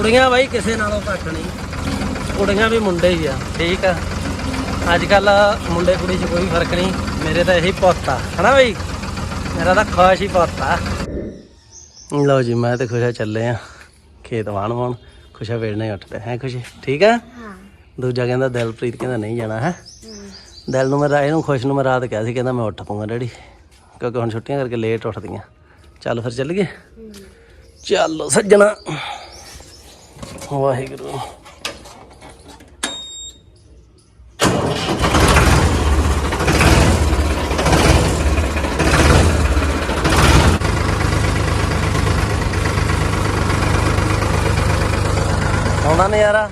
ਕੁੜੀਆਂ ਬਾਈ ਕਿਸੇ ਨਾਲੋਂ ਘੱਟ ਨਹੀਂ। ਕੁੜੀਆਂ ਵੀ ਮੁੰਡੇ ਹੀ ਆ ਠੀਕ ਆ। ਅੱਜ ਕੱਲ ਮੁੰਡੇ ਕੁੜੀ 'ਚ ਕੋਈ ਫ਼ਰਕ ਨਹੀਂ ਮੇਰੇ ਤਾਂ ਇਹੀ ਪੁੱਤ ਆ ਹਨਾ ਬਈ? ਮੇਰਾ ਤਾਂ ਖਾਸ ਹੀ ਪੁੱਤ ਆ। ਲਓ ਜੀ ਮੈਂ ਤੇ ਖੁਸ਼ਾ ਚੱਲੇ ਆ ਖੇਤ ਵਾਣ ਵਾਣ ਖੁਸ਼ਾ ਵੇੜਨੇ ਉੱਠ ਪਿਆ ਹੈ ਖੁਸ਼ੀ? ਠੀਕ ਆ? ਹਾਂ। ਦੂਜਾ ਕਹਿੰਦਾ ਦਿਲਪ੍ਰੀਤ ਕਹਿੰਦਾ ਨਹੀਂ ਜਾਣਾ ਹੈ? ਦਿਲ ਨੂੰ ਮੈਂ ਇਹਨੂੰ ਖੁਸ਼ ਨੂੰ ਮੈਂ ਰਾਤ ਕਿਹਾ ਸੀ ਕਹਿੰਦਾ ਮੈਂ ਉੱਠ ਪਊਂਗਾ ਡੈਡੀ ਕਿਉਂਕਿ ਹੁਣ ਛੁੱਟੀਆਂ ਕਰਕੇ ਲੇਟ ਉੱਠਦੀਆਂ। ਚੱਲ ਫਿਰ ਚੱਲੀਏ। ਚੱਲੋ ਸੱਜਣਾ। ਵਾਹਿਗੁਰੂ। ਆਉਣਾ ਨਜ਼ਾਰਾ?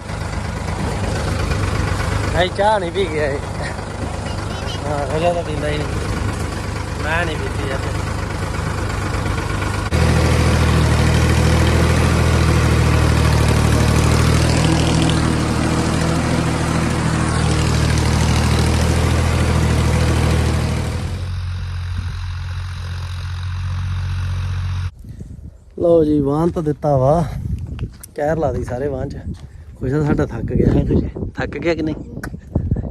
ਨਹੀਂ, ਚਾਹ ਨਹੀਂ ਪੀ ਗਿਆ ਹਾਂ ਖੁਸ਼ਾ ਤਾਂ ਪੀਂਦਾ ਹੀ ਨਹੀਂ। ਮੈਂ ਨਹੀਂ ਪੀਤੀ ਅੱਜ। ਲਓ ਜੀ ਵਾਹਨ ਤਾਂ ਦਿੱਤਾ ਵਾ। ਕਹਿਰ ਲਾ ਦੀ ਸਾਰੇ ਵਾਹਨ ਚ। ਕੁਛ ਸਾਡਾ ਥੱਕ ਗਿਆ। ਹੈ ਕੁਛ ਥੱਕ ਗਿਆ ਕਿ ਨਹੀਂ?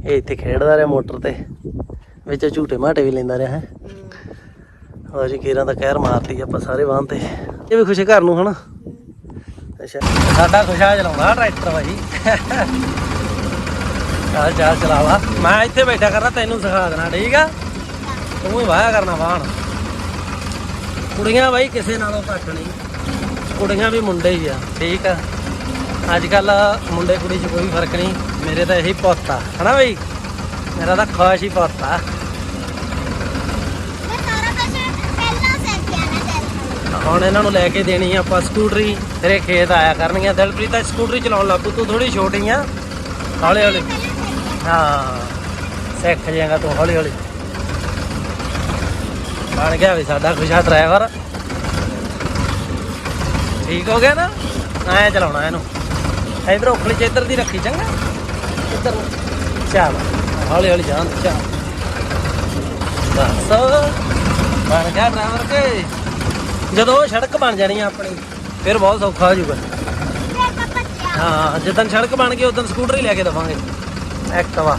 ਇਹ ਇੱਥੇ ਖੇਡਦਾ ਰਿਹਾ ਮੋਟਰ ਤੇ। ਵਿੱਚ ਝੂਟੇ ਮਾਟੇ ਵੀ ਲੈਂਦਾ ਰਿਹਾ ਹੈ। ਲਓ ਜੀ ਕੀਰਾਂ ਦਾ ਕਹਿਰ ਮਾਰਤੀ ਆਪਾਂ ਸਾਰੇ ਵਾਹਨ ਤੇ। ਇਹ ਵੀ ਖੁਸ਼ੇ ਘਰ ਨੂੰ ਹਨਾ? ਅੱਛਾ। ਸਾਡਾ ਖੁਸ਼ਾ ਚਲਾਉਂਦਾ ਟਰੈਕਟਰ ਭਾਈ। ਚੱਲ ਚੱਲ ਚਲਾ ਲਾ। ਮੈਂ ਇੱਥੇ ਬੈਠਾ ਕਰਨਾ ਤੈਨੂੰ ਸਿਖਾ ਦੇਣਾ ਠੀਕ ਆ? ਤੂੰ ਹੀ ਵਾਇਆ ਕਰਨਾ ਵਾਹਣ ਕੁੜੀਆਂ ਬਾਈ ਕਿਸੇ ਨਾਲੋਂ ਘੱਟ ਨਹੀਂ। ਕੁੜੀਆਂ ਵੀ ਮੁੰਡੇ ਹੀ ਆ ਠੀਕ ਆ। ਅੱਜ ਕੱਲ ਮੁੰਡੇ ਕੁੜੀ 'ਚ ਕੋਈ ਫ਼ਰਕ ਨਹੀਂ ਮੇਰੇ ਤਾਂ ਇਹੀ ਪੁੱਤ ਆ ਹਨਾ ਬਈ? ਮੇਰਾ ਤਾਂ ਖਾਸ ਹੀ ਪੁੱਤ ਆ। ਹੁਣ ਇਹਨਾਂ ਨੂੰ ਲੈ ਕੇ ਦੇਣੀ ਆ ਆਪਾਂ ਸਕੂਟਰੀ ਤੇਰੇ ਖੇਤ ਆਇਆ ਕਰਨਗੀਆਂ। ਦਿਲਪ੍ਰੀਤ ਤਾਂ ਸਕੂਟਰੀ ਚਲਾਉਣ ਲੱਗ ਤੂੰ ਥੋੜੀ ਛੋਟੀ ਆ। ਹੌਲੀ ਹੌਲੀ ਹਾਂ ਸਿੱਖ ਜਾਏਗਾ ਤੂੰ ਹੌਲੀ ਹੌਲੀ ਬਣ ਗਿਆ ਵੀ ਸਾਡਾ ਖੁਸ਼ਾ ਡਰਾਈਵਰ ਠੀਕ ਹੋ ਗਿਆ ਨਾ? ਐ ਚਲਾਉਣਾ ਇਹਨੂੰ। ਇਧਰ ਉਖਲੀ ਚ ਇੱਧਰ ਦੀ ਰੱਖੀ, ਚੰਗਾ? ਇੱਧਰ। ਚੱਲ। ਹੌਲੀ ਹੌਲੀ ਜਾਣ, ਚੱਲ। ਬਸ। ਬਣ ਗਿਆ ਡਰਾਈਵਰ ਕੇ ਜਦੋਂ ਸੜਕ ਬਣ ਜਾਣੀ ਆ ਆਪਣੀ, ਫਿਰ ਬਹੁਤ ਸੌਖਾ ਹੋ ਜਾਊਗਾ। ਹਾਂ ਜਦੋਂ ਸੜਕ ਬਣ ਗਈ, ਉਦੋਂ ਸਕੂਟਰ ਹੀ ਲੈ ਕੇ ਦਵਾਂਗੇ। ਐਕਟਵਾ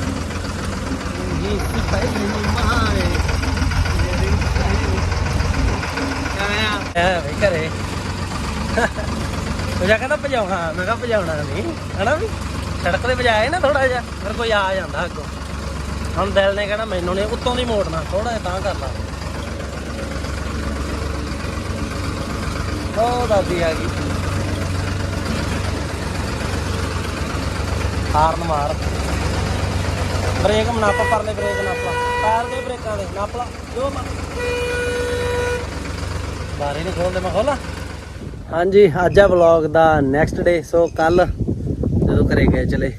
ਜੀ ਪਹਿਲੀ ਮਾਰੇ ਐ ਵੀ ਘਰੇ। ਉਹ ਕਹਿੰਦਾ ਭਜਾਉਣਾ, ਮੈਂ ਕਿਹਾ ਭਜਾਉਣਾ ਨਹੀਂ, ਹਨਾ ਵੀ? ਸੜਕ ਤੇ ਭਜਾਏ ਨਾ ਥੋੜਾ ਜਿਹਾ, ਫਿਰ ਕੋਈ ਆ ਜਾਂਦਾ ਅੱਗੋਂ। ਹੁਣ ਦਿਲ ਨੇ ਕਹਿਣਾ ਮੈਨੂੰ ਨੇ ਉੱਤੋਂ ਦੀ ਮੋੜਨਾ ਥੋੜਾ ਜਿਹਾ ਤਾਂ ਕਰ ਉਹ ਦਾਦੀ ਆ ਗਈ। ਹਾਰਨ ਮਾਰ। ਬ੍ਰੇਕ ਨਾਪ ਪਰਲੇ ਬ੍ਰੇਕ ਨਾਪ ਟਾਇਰ ਦੇ ਬ੍ਰੇਕਾਂ ਦੇ, ਨਾਪ ਜੋ ਮਾ ਬਾਰੇ ਨਹੀਂ ਖੋਲਦੇ ਮੈਂ ਖੋਲਾ। ਹਾਂਜੀ, ਅੱਜ ਆ ਵਲੌਗ ਦਾ ਨੈਕਸਟ ਡੇ ਸੋ ਕੱਲ ਜਦੋਂ ਘਰੇ ਗਏ ਚਲੇ,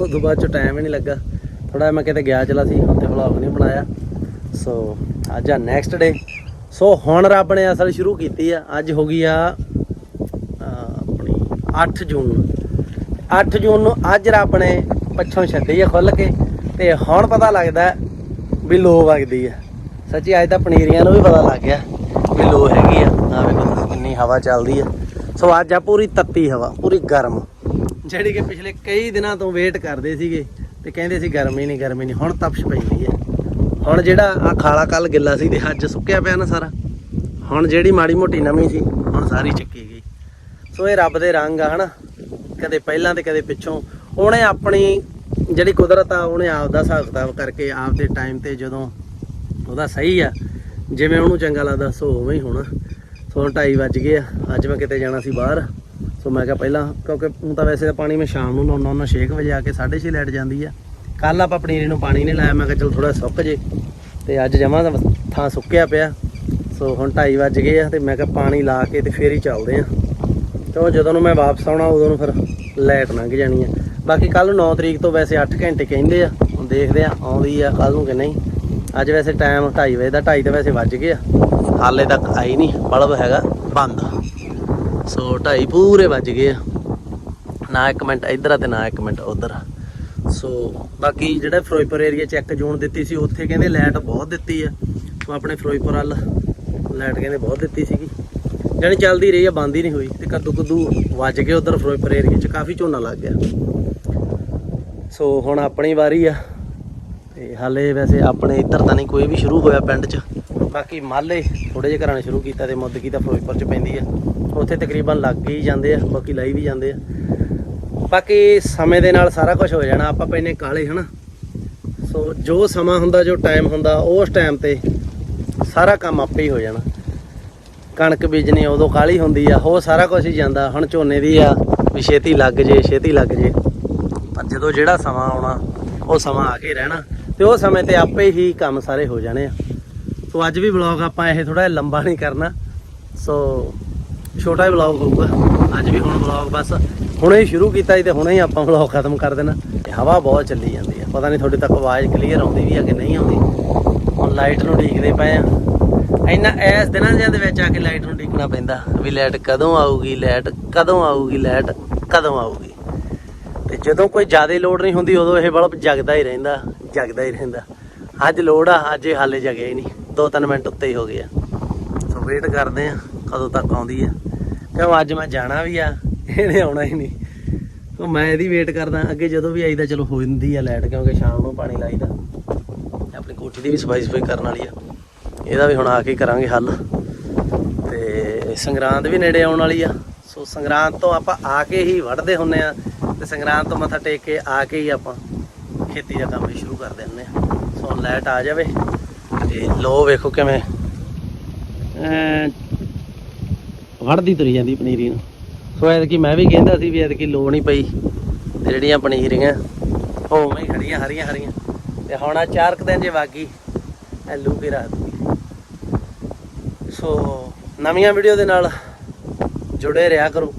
ਉਦੋਂ ਬਾਅਦ ਚ ਟਾਈਮ ਹੀ ਨਹੀਂ ਲੱਗਾ। ਥੋੜਾ ਮੈਂ ਕਿਤੇ ਗਿਆ ਚਲਾ ਸੀ, ਉੱਥੇ ਵਲੌਗ ਨਹੀਂ ਬਣਾਇਆ। ਸੋ ਅੱਜ ਆ ਨੈਕਸਟ ਡੇ ਸੋ ਹੁਣ ਰੱਬ ਨੇ ਅਸਲ ਸ਼ੁਰੂ ਕੀਤੀ ਆ। ਅੱਜ ਹੋ ਗਈ ਆ ਆਪਣੀ 8 ਜੂਨ। ਨੂੰ 8 ਜੂਨ ਨੂੰ ਅੱਜ ਰੱਬ ਨੇ ਪੱਛੋਂ ਛੱਡੀ ਆ ਖੁੱਲ ਕੇ, ਤੇ ਹੁਣ ਪਤਾ ਲੱਗਦਾ ਵੀ ਲੋ ਵਗਦੀ ਆ। ਸੱਚੀ, ਅੱਜ ਤਾਂ ਪਨੀਰੀਆਂ ਨੂੰ ਵੀ ਪਤਾ ਲੱਗ ਗਿਆ ਵੀ ਲੋ ਹੈਗੀ ਆ। ਹਵਾ ਚੱਲਦੀ ਆ। ਸੋ ਅੱਜ ਆ ਪੂਰੀ ਤੱਤੀ ਹਵਾ, ਪੂਰੀ ਗਰਮ। ਜਿਹੜੀ ਕਿ ਪਿਛਲੇ ਕਈ ਦਿਨਾਂ ਤੋਂ ਵੇਟ ਕਰਦੇ ਸੀਗੇ ਤੇ ਕਹਿੰਦੇ ਸੀ ਗਰਮੀ ਨਹੀਂ ਗਰਮੀ ਨਹੀਂ ਹੁਣ ਤਪਸ਼ ਪੈਂਦੀ ਹੈ। ਹੁਣ ਜਿਹੜਾ ਆ ਖਾਲਾ ਕੱਲ ਗਿੱਲਾ ਸੀ ਤੇ ਅੱਜ ਸੁੱਕਿਆ ਪਿਆ ਨਾ ਸਾਰਾ। ਹੁਣ ਜਿਹੜੀ ਮਾੜੀ ਮੋਟੀ ਨਵੀਂ ਸੀ, ਹੁਣ ਸਾਰੀ ਚੱਕੀ ਗਈ। ਸੋ ਇਹ ਰੱਬ ਦੇ ਰੰਗ ਆ, ਹਨਾ? ਕਦੇ ਪਹਿਲਾਂ ਤੇ ਕਦੇ ਪਿੱਛੋਂ। ਉਹਨੇ ਆਪਣੀ ਜਿਹੜੀ ਕੁਦਰਤ ਆ, ਉਹਨੇ ਆਪ ਦਾ ਹਿਸਾਬ ਕਿਤਾਬ ਕਰਕੇ ਆਪ ਦੇ ਟਾਈਮ ਤੇ ਜਦੋਂ ਉਹਦਾ ਸਹੀ ਆ, ਜਿਵੇਂ ਉਹਨੂੰ ਚੰਗਾ ਲੱਗਦਾ, ਸੋ ਉਵੇਂ ਹੀ ਹੋਣਾ। ਸੋ ਹੁਣ 2:30 ਵੱਜ ਗਏ ਆ। ਅੱਜ ਮੈਂ ਕਿਤੇ ਜਾਣਾ ਸੀ ਬਾਹਰ। ਸੋ ਮੈਂ ਕਿਹਾ ਪਹਿਲਾਂ, ਕਿਉਂਕਿ ਹੁਣ ਤਾਂ ਵੈਸੇ ਤਾਂ ਪਾਣੀ ਮੈਂ ਸ਼ਾਮ ਨੂੰ ਲਾਉਣਾ ਉਹਨਾਂ 6 ਵਜੇ ਆ ਕੇ 6:30 ਲੈਟ ਜਾਂਦੀ ਆ। ਕੱਲ ਆਪਾਂ ਪਨੀਰੀ ਨੂੰ ਪਾਣੀ ਨਹੀਂ ਲਾਇਆ, ਮੈਂ ਕਿਹਾ ਚਲ ਥੋੜਾ ਸੁੱਕ ਜੇ। ਤੇ ਅੱਜ ਜਮਾ ਥਾਂ ਸੁੱਕਿਆ ਪਿਆ। ਸੋ ਹੁਣ 2:30 ਵੱਜ ਗਏ ਆ ਤੇ ਮੈਂ ਕਿਹਾ ਪਾਣੀ ਲਾ ਕੇ ਤੇ ਫੇਰ ਹੀ ਚੱਲਦੇ ਆ। ਕਿਉਂ ਜਦੋਂ ਨੂੰ ਮੈਂ ਵਾਪਸ ਆਉਣਾ, ਉਦੋਂ ਨੂੰ ਫਿਰ ਲੈਟ ਲੰਘ ਜਾਣੀ ਆ। ਬਾਕੀ ਕੱਲ ਨੂੰ 9 ਤਰੀਕ ਤੋਂ ਵੈਸੇ 8 ਘੰਟੇ ਕਹਿੰਦੇ ਆ। ਹੁਣ ਦੇਖਦੇ ਆ, ਆਉਂਦੀ ਆ ਕੱਲ ਨੂੰ ਕਿ ਨਹੀਂ। ਅੱਜ ਵੈਸੇ ਟਾਈਮ 2:30 ਵਜੇ ਦਾ 2:30 ਤਾਂ ਵੈਸੇ ਵੱਜ ਗਏ ਆ। ਹਾਲੇ ਤੱਕ ਆਈ ਨਹੀਂ, ਬਲਬ ਹੈਗਾ, ਬੰਦ। ਸੋ ਢਾਈ ਪੂਰੇ ਵੱਜ ਗਏ ਆ। ਨਾ ਇੱਕ ਮਿੰਟ ਇੱਧਰ ਆ ਤੇ ਨਾ ਇੱਕ ਮਿੰਟ ਉੱਧਰ ਆ। ਸੋ ਬਾਕੀ ਜਿਹੜਾ ਫਿਰੋਜ਼ਪੁਰ ਏਰੀਆ ਚੈੱਕ ਜ਼ੋਨ ਦਿੱਤੀ ਸੀ, ਉੱਥੇ ਕਹਿੰਦੇ ਲਾਈਟ ਬਹੁਤ ਦਿੱਤੀ ਆ। ਸੋ ਆਪਣੇ ਫਿਰੋਜ਼ਪੁਰ ਵੱਲ ਲਾਈਟ ਕਹਿੰਦੇ ਬਹੁਤ ਦਿੱਤੀ ਸੀਗੀ। ਜਾਣੀ ਚੱਲਦੀ ਰਹੀ ਆ, ਬੰਦ ਹੀ ਨਹੀਂ ਹੋਈ। ਤੇ ਕੱਦੂ ਕੱਦੂ ਵੱਜ ਗਏ ਉਧਰ ਫਿਰੋਜ਼ਪੁਰ ਏਰੀਏ 'ਚ, ਕਾਫੀ ਝੋਨਾ ਲੱਗ ਗਿਆ। ਸੋ ਹੁਣ ਆਪਣੀ ਵਾਰੀ ਆ। ਤੇ ਹਾਲੇ ਵੈਸੇ ਆਪਣੇ ਇੱਧਰ ਤਾਂ ਨਹੀਂ ਕੋਈ ਵੀ ਸ਼ੁਰੂ ਹੋਇਆ ਪਿੰਡ 'ਚ। ਬਾਕੀ ਮਾਲੇ ਥੋੜੇ ਜਿਹੇ ਘਰਾਂ ਨੇ ਸ਼ੁਰੂ ਕੀਤਾ ਤੇ ਮੁੱਦ ਤਾਂ ਫਿਰੋਜ਼ਪੁਰ 'ਚ ਪੈਂਦੀ ਆ। ਉੱਥੇ ਤਕਰੀਬਨ ਲੱਗ ਹੀ ਜਾਂਦੇ ਆ, ਬਾਕੀ ਲਾਈ ਵੀ ਜਾਂਦੇ ਆ। ਬਾਕੀ ਸਮੇਂ ਦੇ ਨਾਲ ਸਾਰਾ ਕੁਝ ਹੋ ਜਾਣਾ, ਆਪਾਂ ਪੈਨੇ ਕਾਲੇ, ਹਨਾ? ਸੋ ਜੋ ਸਮਾਂ ਹੁੰਦਾ, ਜੋ ਟਾਈਮ ਹੁੰਦਾ, ਉਸ ਟਾਈਮ ਤੇ ਸਾਰਾ ਕੰਮ ਆਪੇ ਹੀ ਹੋ ਜਾਣਾ। ਕਣਕ ਬੀਜਣੀ ਉਦੋਂ ਕਾਲੀ ਹੁੰਦੀ ਆ, ਉਹ ਸਾਰਾ ਕੁਝ ਹੀ ਜਾਂਦਾ। ਹੁਣ ਝੋਨੇ ਦੀ ਆ, ਵੀ ਛੇਤੀ ਲੱਗ ਜੇ, ਛੇਤੀ ਲੱਗ ਜੇ। ਪਰ ਜਦੋਂ ਜਿਹੜਾ ਸਮਾਂ ਆਉਣਾ, ਉਹ ਸਮਾਂ ਆ ਕੇ ਰਹਿਣਾ। ਤੇ ਉਹ ਸਮੇਂ ਤੇ ਆਪੇ ਹੀ ਕੰਮ ਸਾਰੇ ਹੋ ਜਾਣੇ ਆ। ਸੋ ਅੱਜ ਵੀ ਵਲੌਗ ਆਪਾਂ ਇਹ ਥੋੜਾ ਲੰਬਾ ਨਹੀਂ ਕਰਨਾ। ਸੋ ਛੋਟਾ ਹੀ ਵਲੌਗ ਹੋਊਗਾ। ਅੱਜ ਵੀ ਹੁਣ ਵਲੌਗ ਬਸ ਹੁਣੇ ਹੀ ਸ਼ੁਰੂ ਕੀਤਾ ਸੀ ਤੇ ਹੁਣੇ ਹੀ ਆਪਾਂ ਵਲੌਗ ਖਤਮ ਕਰ ਦੇਣਾ। ਤੇ ਹਵਾ ਬਹੁਤ ਚੱਲੀ ਜਾਂਦੀ ਆ। ਪਤਾ ਨਹੀਂ ਤੁਹਾਡੇ ਤੱਕ ਆਵਾਜ਼ ਕਲੀਅਰ ਆਉਂਦੀ ਵੀ ਆ ਕਿ ਨਹੀਂ ਆਉਂਦੀ। ਹੁਣ ਲਾਈਟ ਨੂੰ ਢੀਕਦੇ ਪਏ ਆ। ਇੰਨਾ ਐਸ ਦਿਨਾਂ ਦੇ ਵਿੱਚ ਆ ਕੇ ਲਾਈਟ ਨੂੰ ਢੀਕਣਾ ਪੈਂਦਾ ਵੀ ਲਾਈਟ ਕਦੋਂ ਆਊਗੀ ਲਾਈਟ ਕਦੋਂ ਆਊਗੀ ਲਾਈਟ ਕਦੋਂ ਆਊਗੀ। ਤੇ ਜਦੋਂ ਕੋਈ ਜ਼ਿਆਦਾ ਲੋਡ ਨਹੀਂ ਹੁੰਦੀ, ਉਦੋਂ ਇਹ ਬਲਬ ਜਗਦਾ ਹੀ ਰਹਿੰਦਾ, ਜਗਦਾ ਹੀ ਰਹਿੰਦਾ। ਅੱਜ ਲੋਡ ਆ, ਅੱਜ ਇਹ ਹਾਲੇ ਜਗਿਆ ਹੀ ਨਹੀਂ। 2-3 ਮਿੰਟ ਉੱਤੇ ਹੀ ਹੋ ਗਏ ਆ। ਸੋ ਵੇਟ ਕਰਦੇ ਆ, ਕਦੋਂ ਤੱਕ ਆਉਂਦੀ ਆ। ਕਿਉਂ ਅੱਜ ਮੈਂ ਜਾਣਾ ਵੀ ਆ, ਇਹਨੇ ਆਉਣਾ ਹੀ ਨਹੀਂ। ਉਹ ਮੈਂ ਇਹਦੀ ਵੇਟ ਕਰਦਾ, ਅੱਗੇ ਜਦੋਂ ਵੀ ਆਈਦਾ, ਚਲੋ ਹੋ ਜਾਂਦੀ ਆ ਲਾਈਟ ਕਿਉਂਕਿ ਸ਼ਾਮ ਨੂੰ ਪਾਣੀ ਲਾਈਦਾ। ਆਪਣੀ ਕੋਠੀ ਦੀ ਵੀ ਸਫ਼ਾਈ ਸਫ਼ਾਈ ਕਰਨ ਵਾਲੀ ਆ। ਇਹਦਾ ਵੀ ਹੁਣ ਆ ਕੇ ਕਰਾਂਗੇ ਹੱਲ। ਤੇ ਸੰਗਰਾਂਦ ਵੀ ਨੇੜੇ ਆਉਣ ਵਾਲੀ ਆ। ਸੋ ਸੰਗਰਾਂਦ ਤੋਂ ਆਪਾਂ ਆ ਕੇ ਹੀ ਵੜਦੇ ਹੁੰਨੇ ਆ। ਤੇ ਸੰਗਰਾਂਦ ਤੋਂ ਮੱਥਾ ਟੇਕ ਕੇ ਆ ਕੇ ਹੀ ਆਪਾਂ ਖੇਤੀ ਦਾ ਕੰਮ ਸ਼ੁਰੂ ਕਰ ਦਿੰਦੇ ਆ। ਸੋ ਹੁਣ ਲਾਈਟ ਆ ਜਾਵੇ। ਤੇ ਲੋ ਵੇਖੋ ਕਿਵੇਂ। ਐਂ ਵੜਦੀ ਤੁਰੀ ਜਾਂਦੀ ਪਨੀਰੀ ਨੂੰ। ਸੋ ਐਤਕੀ ਮੈਂ ਵੀ ਕਹਿੰਦਾ ਸੀ ਵੀ ਐਤਕੀ ਲੋ ਨਹੀਂ ਪਈ ਤੇ ਜਿਹੜੀਆਂ ਪਨੀਰੀਆਂ, ਉਹ ਉਵੇਂ ਹੀ ਖੜੀਆਂ ਹਰੀਆਂ ਹਰੀਆਂ। ਤੇ ਹੁਣ ਆ ਚਾਰ ਕੁ ਦਿਨ ਜੇ ਵਾਗੀ, ਐ ਲੂ ਕੇ ਰਾਤ ਸੋ ਨਵੀਆਂ ਵੀਡੀਓ ਦੇ ਨਾਲ ਜੁੜੇ ਰਿਹਾ ਕਰੋ।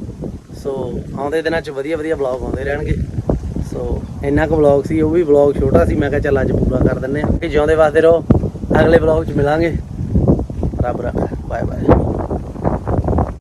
ਸੋ ਆਉਂਦੇ ਦਿਨਾਂ 'ਚ ਵਧੀਆ ਵਧੀਆ ਵਲੌਗ ਆਉਂਦੇ ਰਹਿਣਗੇ। ਸੋ ਇੰਨਾ ਕੁ ਵਲੌਗ ਸੀ, ਉਹ ਵੀ ਵਲੌਗ ਛੋਟਾ ਸੀ, ਮੈਂ ਕਿਹਾ ਚੱਲ ਅੱਜ ਪੂਰਾ ਕਰ ਦਿੰਨੇ ਆ ਕਿ ਜਿਉਂਦੇ ਵਾਸਤੇ ਰਹੋ। ਅਗਲੇ ਵਲੌਗ 'ਚ ਮਿਲਾਂਗੇ। ਰੱਬ ਰੱਖ। Bye bye